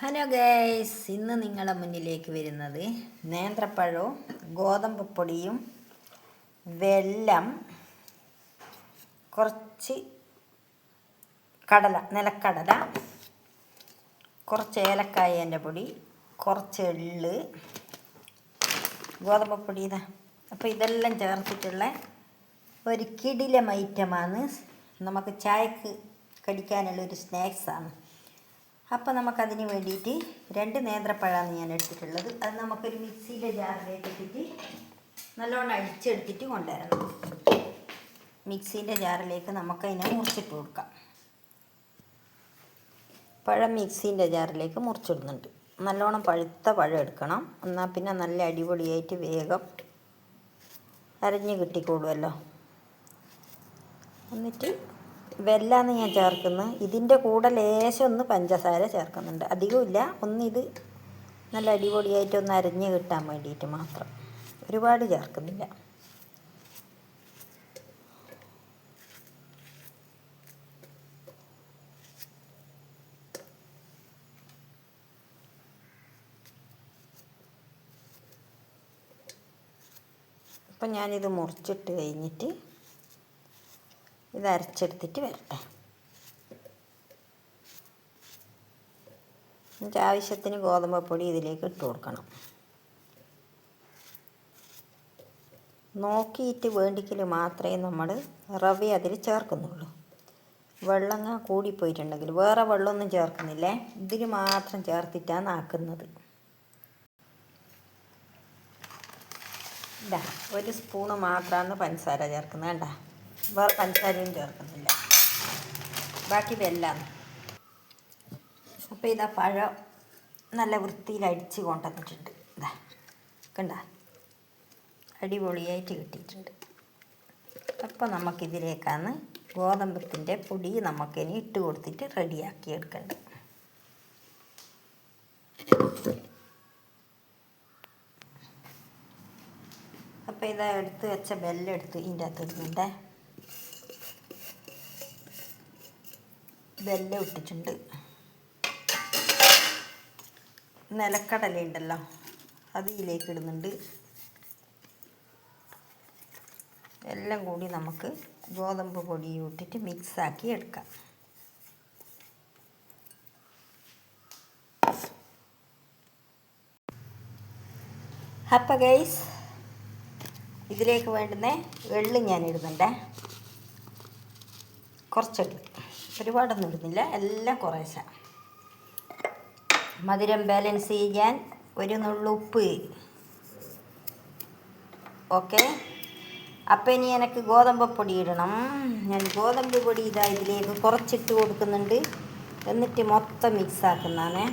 Hello guys ഇന്ന് നിങ്ങളുടെ മുന്നിലേക്ക് വരുന്നത് നേന്ത്രപ്പഴവും ഗോതമ്പ് പൊടിയും വെല്ലം കുറച്ച് കടല നിലക്കടല കുറച്ച് ഏലക്കായേന്റെ പൊടി കുറച്ച് എള്ള് ഗോതമ്പ് പൊടി ഇതാ. അപ്പോൾ ഇതെല്ലാം ചേർത്തിട്ടുള്ള ഒരു കിടിലം ഐറ്റമാണ്. നമുക്ക് ചായക്ക് കടിക്കാനുള്ള ഒരു സ്നാക്സാണ്. അപ്പോൾ നമുക്കതിന് വേണ്ടിയിട്ട് രണ്ട് നേന്ത്രപ്പഴമാണ് ഞാൻ എടുത്തിട്ടുള്ളത്. അത് നമുക്കൊരു മിക്സിയിലെ ജാറിലേക്ക് ഇട്ടിട്ട് നല്ലോണം അടിച്ചെടുത്തിട്ട് കൊണ്ടുവരണം. മിക്സീന്റെ ജാറിലേക്ക് നമുക്കതിനെ മുറിച്ചിട്ട് കൊടുക്കാം. പഴം മിക്സീന്റെ ജാറിലേക്ക് മുറിച്ചിടുന്നുണ്ട്. നല്ലോണം പഴുത്ത പഴം എടുക്കണം. എന്നാൽ പിന്നെ നല്ല അടിപൊളിയായിട്ട് വേഗം അരഞ്ഞ് കിട്ടിക്കോളുമല്ലോ. എന്നിട്ട് വെല്ലാണ് ഞാൻ ചേർക്കുന്നത് ഇതിന്റെ കൂടെ ലേശം ഒന്ന് പഞ്ചസാര ചേർക്കുന്നുണ്ട്. അധികമില്ല ഒന്നിത് നല്ല അടിപൊളിയായിട്ട് ഒന്ന് അരഞ്ഞ് കിട്ടാൻ വേണ്ടിയിട്ട് മാത്രം. ഒരുപാട് ചേർക്കുന്നില്ല. അപ്പം ഞാനിത് മുറിച്ചിട്ട് കഴിഞ്ഞിട്ട് ഇത് അരച്ചെടുത്തിട്ട് വരട്ടെ. എന്നിട്ട് ആവശ്യത്തിന് ഗോതമ്പ് പൊടി ഇതിലേക്ക് ഇട്ട് കൊടുക്കണം. നോക്കിയിട്ട് വേണ്ടിക്കൽ മാത്രമേ നമ്മൾ റവ അതിൽ ചേർക്കുന്നുള്ളൂ. വെള്ളങ്ങ കൂടിപ്പോയിട്ടുണ്ടെങ്കിൽ വേറെ വെള്ളമൊന്നും ചേർക്കുന്നില്ലേ? ഇതിന് മാത്രം ചേർത്തിട്ടാണ് ആക്കുന്നത്. ഇതാ ഒരു സ്പൂണ് മാത്രമാണ് പഞ്ചസാര ചേർക്കുന്നത് കണ്ട? വേറെ പഞ്ചസാരയും ചേർക്കുന്നില്ല. ബാക്കി വെല്ലാണ് അപ്പോൾ ഇതാ പഴം നല്ല വൃത്തിയിൽ അടിച്ച് കൊണ്ടുവന്നിട്ടുണ്ട്. ഇതാ കണ്ട? അടിപൊളിയായിട്ട് കിട്ടിയിട്ടുണ്ട്. അപ്പോൾ നമുക്കിതിലേക്കാണ് ഗോതമ്പത്തിന്റെ പൊടി നമുക്കിനി ഇട്ട് കൊടുത്തിട്ട് റെഡിയാക്കി എടുക്കേണ്ടത്. അപ്പോൾ ഇതാ എടുത്ത് വെച്ച ബെല്ലെടുത്ത് ഇതിന്റെ അകത്ത് ഇടുന്നുണ്ടേ. ബെല്ല് ഇട്ടിട്ടുണ്ട്. നിലക്കടല ഉണ്ടല്ലോ അത് ഇതിലേക്ക് ഇടുന്നുണ്ട്. എല്ലാം കൂടി നമുക്ക് ഗോതമ്പ് പൊടി ഇട്ടിട്ട് മിക്സാക്കി എടുക്കാം. അപ്പ ഗൈസ് ഇതിലേക്ക് വേണ്ടുന്ന വെള്ളം ഞാൻ ഇടുന്നുണ്ടേ. കുറച്ചെള്ള് ഒരുപാടൊന്നും ഇടുന്നില്ല എല്ലാം കുറേശ്ശ. മധുരം ബാലൻസ് ചെയ്യാൻ ഒരു നുള്ളുപ്പ് ഓക്കെ അപ്പം ഇനി എനിക്ക് ഗോതമ്പ് പൊടി ഇടണം. ഞാൻ ഗോതമ്പ് പൊടി ഇതാ ഇതിലേക്ക് കുറച്ചിട്ട് കൊടുക്കുന്നുണ്ട്. എന്നിട്ട് മൊത്തം മിക്സ് ആക്കുന്നതാണ്.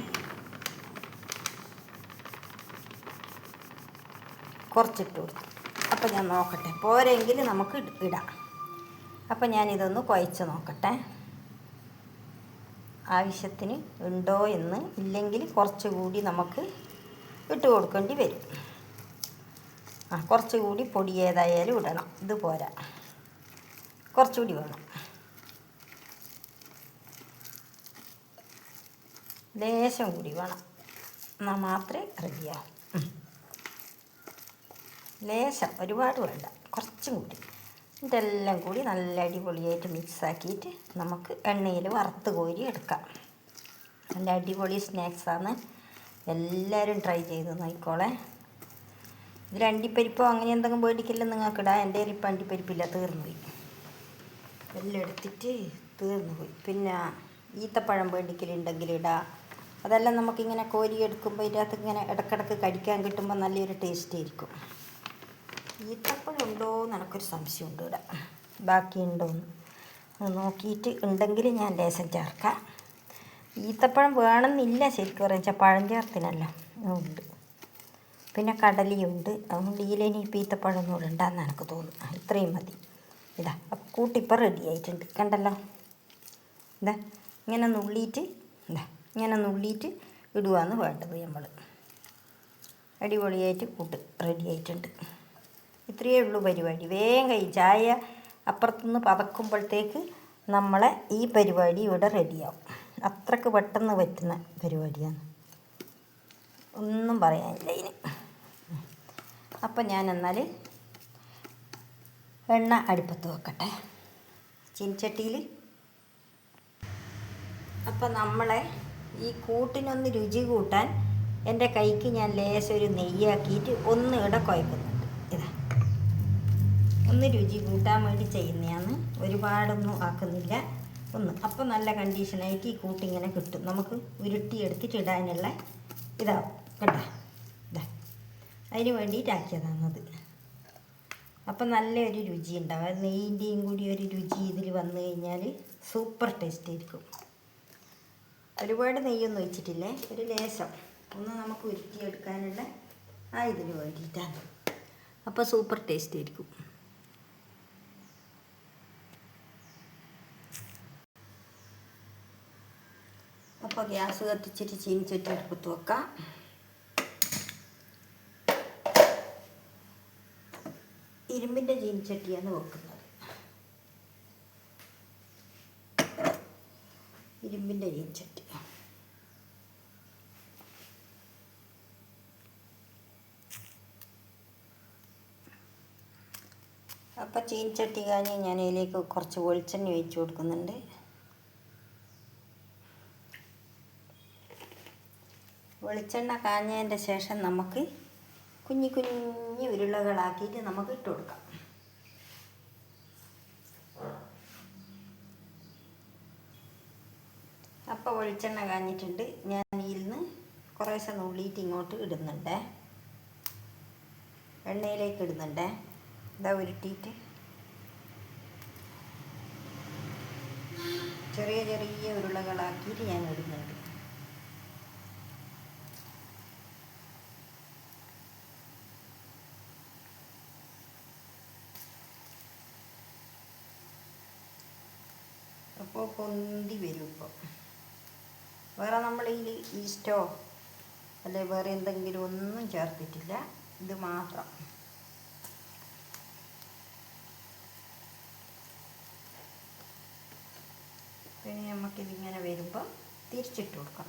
കുറച്ചിട്ട് കൊടുത്തു. അപ്പം ഞാൻ നോക്കട്ടെ. പോരെങ്കിൽ നമുക്ക് ഇടാം. അപ്പം ഞാനിതൊന്ന് കുഴച്ച് നോക്കട്ടെ. ആവശ്യത്തിന് ഉണ്ടോ എന്ന് ഇല്ലെങ്കിൽ കുറച്ചുകൂടി നമുക്ക് ഇട്ട് കൊടുക്കേണ്ടി വരും. ആ കുറച്ചുകൂടി പൊടി ഏതായാലും ഇടണം. ഇത് പോരാ കുറച്ചുകൂടി വേണം. ലേശം കൂടി വേണം. എന്നാൽ മാത്രമേ റെഡിയാവും. ലേശം ഒരുപാട് വേണ്ട. കുറച്ചും കൂടി. ഇതെല്ലാം കൂടി നല്ല അടിപൊളിയായിട്ട് മിക്സാക്കിയിട്ട് നമുക്ക് എണ്ണയിൽ വറുത്ത് കോരി എടുക്കാം. നല്ല അടിപൊളി സ്നാക്സാണ് എല്ലാവരും ട്രൈ ചെയ്ത് നോക്കിക്കോളെ. ഇതിൽ അണ്ടിപ്പരിപ്പോ അങ്ങനെ എന്തെങ്കിലും പേടിക്കില്ല നിങ്ങൾക്ക് ഇടാം? എന്റെ കയ്യിൽ ഇപ്പം അണ്ടിപ്പരിപ്പില്ല തീർന്നു പോയി എല്ലാം എടുത്തിട്ട് തീർന്നു പോയി പിന്നെ ഈത്തപ്പഴം പേടിക്കലുണ്ടെങ്കിൽ ഇടാം. അതെല്ലാം നമുക്കിങ്ങനെ കോരി എടുക്കുമ്പോൾ ഇതിനകത്ത് ഇങ്ങനെ ഇടക്കിടക്ക് കടിക്കാൻ കിട്ടുമ്പോൾ നല്ലൊരു ടേസ്റ്റ് ആയിരിക്കും. ഈത്തപ്പഴം ഉണ്ടോ എന്ന് എനിക്കൊരു സംശയമുണ്ട് ഇവിടെ. ബാക്കിയുണ്ടോയെന്ന് അത് നോക്കിയിട്ട് ഉണ്ടെങ്കിൽ ഞാൻ ലേശം ചേർക്കാം. ഈത്തപ്പഴം വേണമെന്നില്ല ശരിക്കും പറയുക പഴം ചേർത്തിനല്ല. ഉണ്ട് പിന്നെ കടലിയുണ്ട്. അതുകൊണ്ട് ഇതിലിനി ഇപ്പം ഈത്തപ്പഴം ഒന്നും ഉണ്ടാകുന്ന എനിക്ക് തോന്നുന്നു. ഇത്രയും മതി. ഇതാ അപ്പം കൂട്ടിപ്പം റെഡി ആയിട്ടുണ്ട്. കണ്ടല്ലോ. ഇതാ ഇങ്ങനെ നുള്ളിയിട്ട് ഇതാ ഇങ്ങനെ നുള്ളിയിട്ട് ഇടുകയാണ് വേണ്ടത് നമ്മൾ അടിപൊളിയായിട്ട് കൂട്ട് റെഡി ആയിട്ടുണ്ട്. ഇത്രയേ ഉള്ളൂ പരിപാടി. വേഗം കൈ ചായ അപ്പുറത്തുനിന്ന് പതക്കുമ്പോഴത്തേക്ക് നമ്മളെ ഈ പരിപാടി ഇവിടെ റെഡിയാവും. അത്രയ്ക്ക് പെട്ടെന്ന് പറ്റുന്ന പരിപാടിയാണ്. ഒന്നും പറയാനില്ല ഇനി. അപ്പം ഞാൻ എന്നാൽ എണ്ണ അടുപ്പത്ത് വെക്കട്ടെ. ചീനച്ചട്ടിയിൽ അപ്പം നമ്മളെ ഈ കൂട്ടിനൊന്ന് രുചി കൂട്ടാൻ എന്റെ കൈക്ക് ഞാൻ ലേശം ഒരു നെയ്യാക്കിയിട്ട് ഒന്ന് ഇട കുഴക്കുന്നുണ്ട് ഇതാ ഒന്ന് രുചി കൂട്ടാൻ വേണ്ടി ചെയ്യുന്നതാണ്. ഒരുപാടൊന്നും ആക്കുന്നില്ല. ഒന്ന് അപ്പം നല്ല കണ്ടീഷനായിട്ട് ഈ കൂട്ടിങ്ങനെ കിട്ടും. നമുക്ക് ഉരുട്ടിയെടുത്തിട്ട് ഇടാനുള്ള ഇതാവും കേട്ടോ. ഇതാ അതിന് വേണ്ടിയിട്ടാക്കിയതാണത് അപ്പം നല്ലൊരു രുചി ഉണ്ടാവും. നെയ്യിന്റെയും കൂടി ഒരു രുചി ഇതിൽ വന്നു കഴിഞ്ഞാൽ സൂപ്പർ ടേസ്റ്റ് ആയിരിക്കും. ഒരുപാട് നെയ്യൊന്നും ഒഴിച്ചിട്ടില്ലേ? ഒരു ലേശം. ഒന്ന് നമുക്ക് ഉരുട്ടിയെടുക്കാനുള്ള ആ ഇതിന് വേണ്ടിയിട്ടാണ്. അപ്പോൾ സൂപ്പർ ടേസ്റ്റ് ആയിരിക്കും. അപ്പോൾ ഗ്യാസ് കത്തിച്ചിട്ട് ചീനിച്ചട്ടി അടുപ്പത്ത് വെക്കാം. ഇരുമ്പിന്റെ ചീനിച്ചട്ടിയാണ് വെക്കുന്നത്. ഇരുമ്പിന്റെ ചീനിച്ചട്ടി. അപ്പോൾ ചീനിച്ചട്ടി കഴിഞ്ഞ് ഞാൻ ഇതിലേക്ക് കുറച്ച് വെളിച്ചെണ്ണ ഒഴിച്ച് കൊടുക്കുന്നുണ്ട്. വെളിച്ചെണ്ണ കാഞ്ഞതിന്റെ ശേഷം നമുക്ക് കുഞ്ഞു കുഞ്ഞു ഉരുളകളാക്കിയിട്ട് നമുക്ക് ഇട്ട് കൊടുക്കാം. അപ്പോൾ വെളിച്ചെണ്ണ കാഞ്ഞിട്ടുണ്ട്. ഞാൻ ഇതിൽ നിന്ന് കുറേശ്ശെ നുള്ളിയിട്ട് ഇങ്ങോട്ട് ഇടുന്നുണ്ട്. എണ്ണയിലേക്ക് ഇടുന്നുണ്ട്. ഇതാ ഉരുട്ടിയിട്ട്. ചെറിയ ചെറിയ ഉരുളകളാക്കിയിട്ട് ഞാൻ ഇടുന്നുണ്ട് അപ്പോൾ പൊന്തി വരും ഇപ്പോൾ വേറെ നമ്മൾ ഈ ഈസ്റ്റോ അല്ലെ വേറെ എന്തെങ്കിലും ഒന്നും ചേർത്തിട്ടില്ല. ഇത് മാത്രം. പിന്നെ നമുക്കിതിങ്ങനെ വരുമ്പോൾ തിരിച്ചിട്ട് കൊടുക്കാം.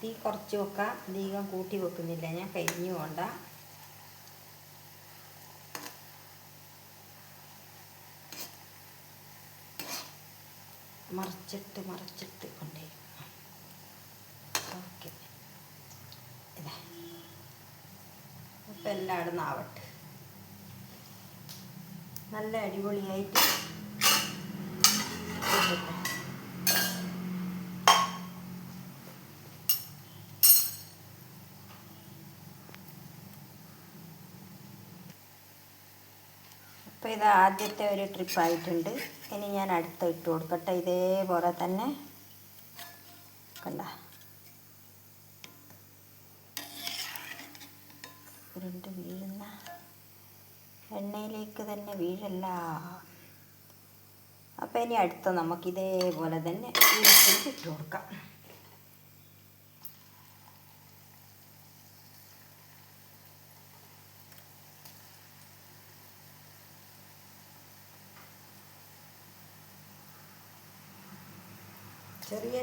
തീ കുറച്ച് വെക്കാം. അധികം കൂട്ടി വെക്കുന്നില്ല. ഞാൻ കരിഞ്ഞു പോണ്ട. മറിച്ചിട്ട് മറിച്ചിട്ട് കൊണ്ടേ. ഓക്കെ. ഇതാ. എല്ലായിടും ആവട്ടെ. നല്ല അടിപൊളിയായിട്ട്. അപ്പോൾ ഇത് ആദ്യത്തെ ഒരു ട്രിപ്പായിട്ടുണ്ട് ഇനി ഞാൻ അടുത്ത ഇട്ട് കൊടുക്കട്ടെ. ഇതേപോലെ തന്നെ കണ്ട. ഉരുണ്ട് വീഴുന്ന എണ്ണയിലേക്ക് തന്നെ വീഴല്ല. അപ്പോൾ ഇനി അടുത്ത നമുക്ക് ഇതേപോലെ തന്നെ ഇട്ട് കൊടുക്കാം ചെറിയ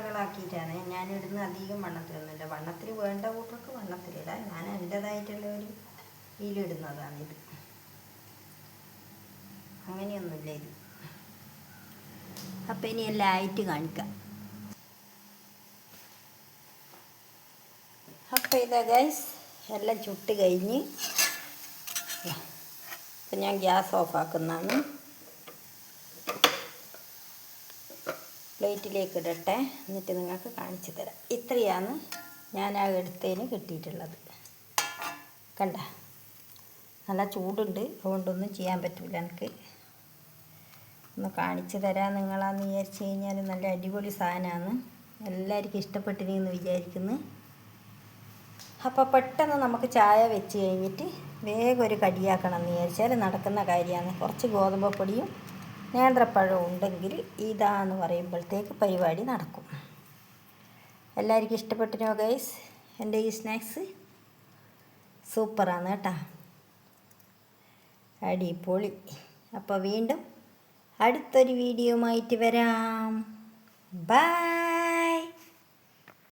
ചെറിയ ഉരുളകളാക്കിയിട്ടാണ് ഞാൻ ഇടുന്ന അധികം വണ്ണത്തിലൊന്നുമില്ല വണ്ണത്തിൽ വേണ്ട കൂട്ടർക്ക് വണ്ണത്തിലില്ല ഞാൻ എന്റെതായിട്ടുള്ള ഒരു ഇതിലിടുന്നതാണിത് അങ്ങനെയൊന്നുമില്ല ഇത്. അപ്പം ഇനി എല്ലാം കാണിക്കാം. അപ്പം ഇതാ ഗൈസ് എല്ലാം ചുട്ട് കഴിഞ്ഞ്. അപ്പം ഞാൻ ഗ്യാസ് ഓഫാക്കുന്നതാണ്. പ്ലേറ്റിലേക്ക് ഇടട്ടെ. എന്നിട്ട് നിങ്ങൾക്ക് കാണിച്ചു തരാം. ഇത്രയാണ് ഞാൻ ആ എടുത്തതിന് കിട്ടിയിട്ടുള്ളത്. കണ്ട? നല്ല ചൂടുണ്ട്. അതുകൊണ്ടൊന്നും ചെയ്യാൻ പറ്റില്ല എനിക്ക്. ഒന്ന് കാണിച്ചു തരാം നിങ്ങളാന്ന് വിചാരിച്ചു കഴിഞ്ഞാൽ നല്ല അടിപൊളി സാധനമാണ്. എല്ലാവർക്കും ഇഷ്ടപ്പെട്ടിരിക്കുന്നു വിചാരിക്കുന്നു. അപ്പോൾ പെട്ടെന്ന് നമുക്ക് ചായ വെച്ച് കഴിഞ്ഞിട്ട് വേഗം ഒരു കടിയാക്കണം എന്ന് വിചാരിച്ചാൽ നടക്കുന്ന കാര്യമാണ്. കുറച്ച് ഗോതമ്പ് പൊടിയും നേന്ത്രപ്പഴവും ഉണ്ടെങ്കിൽ ഇതാന്ന് പറയുമ്പോഴത്തേക്ക് പരിപാടി നടക്കും. എല്ലാവർക്കും ഇഷ്ടപ്പെട്ടിനോ ഗൈസ് എന്റെ ഈ സ്നാക്സ് സൂപ്പറാണ് കേട്ടോ. അടിപൊളി. അപ്പോൾ വീണ്ടും അടുത്തൊരു വീഡിയോ ആയിട്ട് വരാം. ബൈ